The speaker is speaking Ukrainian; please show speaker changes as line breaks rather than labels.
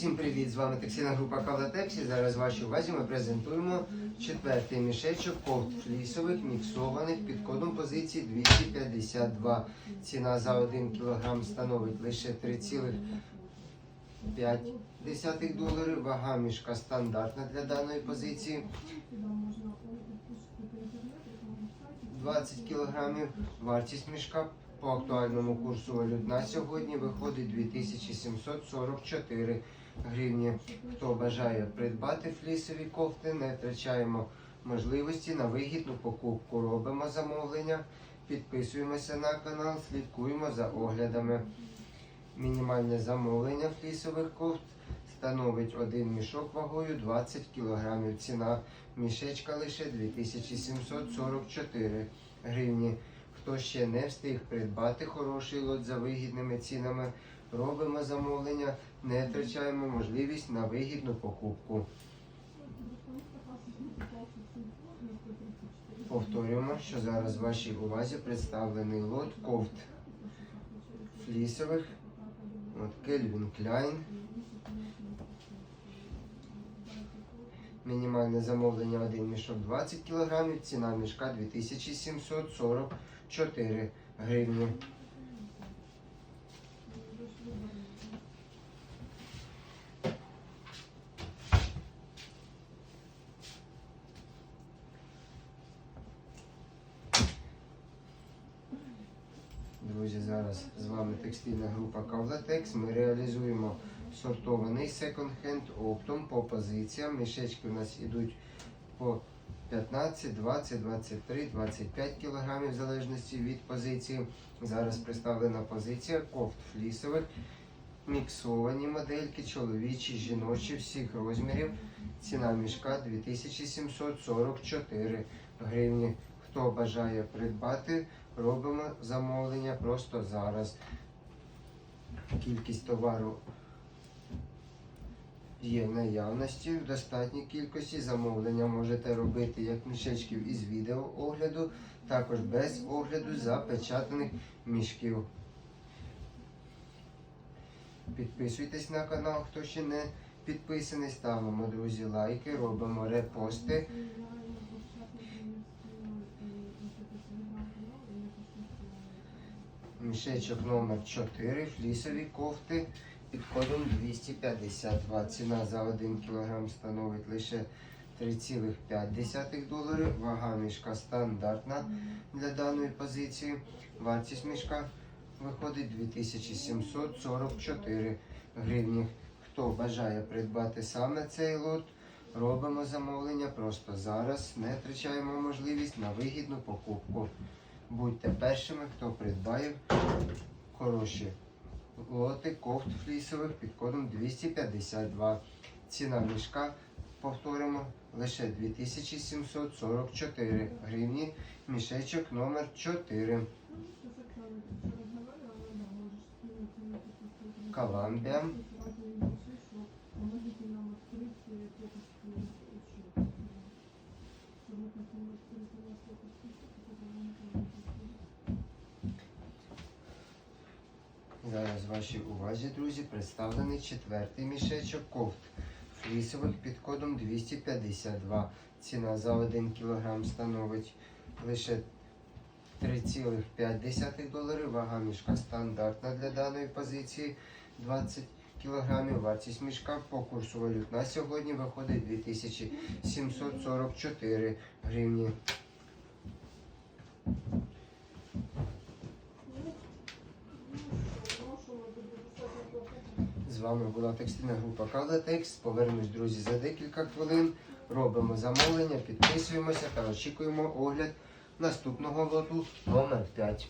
Всім привіт! З вами текстильна група Кавлатекс і зараз вашій увазі ми презентуємо четвертий мішечок кофт флісових міксованих під кодом позиції 252. Ціна за 1 кг становить лише 3,5 доларів. Вага мішка стандартна для даної позиції. 20 кг. Вартість мішка по актуальному курсу валют на сьогодні виходить 2744 гривні. Хто бажає придбати флісові кофти, не втрачаємо можливості на вигідну покупку. Робимо замовлення, підписуємося на канал, слідкуємо за оглядами. Мінімальне замовлення флісових кофт становить один мішок вагою 20 кг. Ціна мішечка лише 2744 гривні. Хто ще не встиг придбати хороший лот за вигідними цінами, робимо замовлення, не втрачаємо можливість на вигідну покупку. Повторюємо, що зараз в вашій увазі представлений лот кофт флісових. От Кельвін Кляйн. Мінімальне замовлення один мішок 20 кг, ціна мішка 2744 гривні. Друзі, зараз з вами текстильна група Кавлатекс. Ми реалізуємо сортований секонд-хенд оптом по позиціям. Мішечки у нас йдуть по 15, 20, 23, 25 кг в залежності від позиції. Зараз представлена позиція кофт флісових, міксовані модельки, чоловічі, жіночі всіх розмірів. Ціна мішка 2744 гривні. Хто бажає придбати, робимо замовлення просто зараз. Кількість товару є в наявності в достатній кількості. Замовлення можете робити як мішечків із відео огляду, також без огляду запечатаних мішків. Підписуйтесь на канал, хто ще не підписаний. Ставимо, друзі, лайки, робимо репости. Мішечок номер 4 флісові кофти під кодом 252. Ціна за 1 кг становить лише 3,5 доларів. Вага мішка стандартна для даної позиції. Вартість мішка виходить 2744 гривні. Хто бажає придбати саме цей лот, робимо замовлення просто зараз. Не втрачаємо можливість на вигідну покупку. Будьте першими, хто придбає хороші лоти кофт флісових під кодом 252. Ціна мішка, повторимо, лише 2744 гривні. Мішечок номер 4. Коламбія. Зараз вашій увазі, друзі, представлений четвертий мішечок кофт флісових під кодом 252. Ціна за 1 кг становить лише 3,5 доларів. Вага мішка стандартна для даної позиції 20 кг. Вартість мішка по курсу валют на сьогодні виходить 2744 гривні. З вами була текстильна група Кавлетекс. Повернемось, друзі, за декілька хвилин. Робимо замовлення, підписуємося та очікуємо огляд наступного лоту номер 5.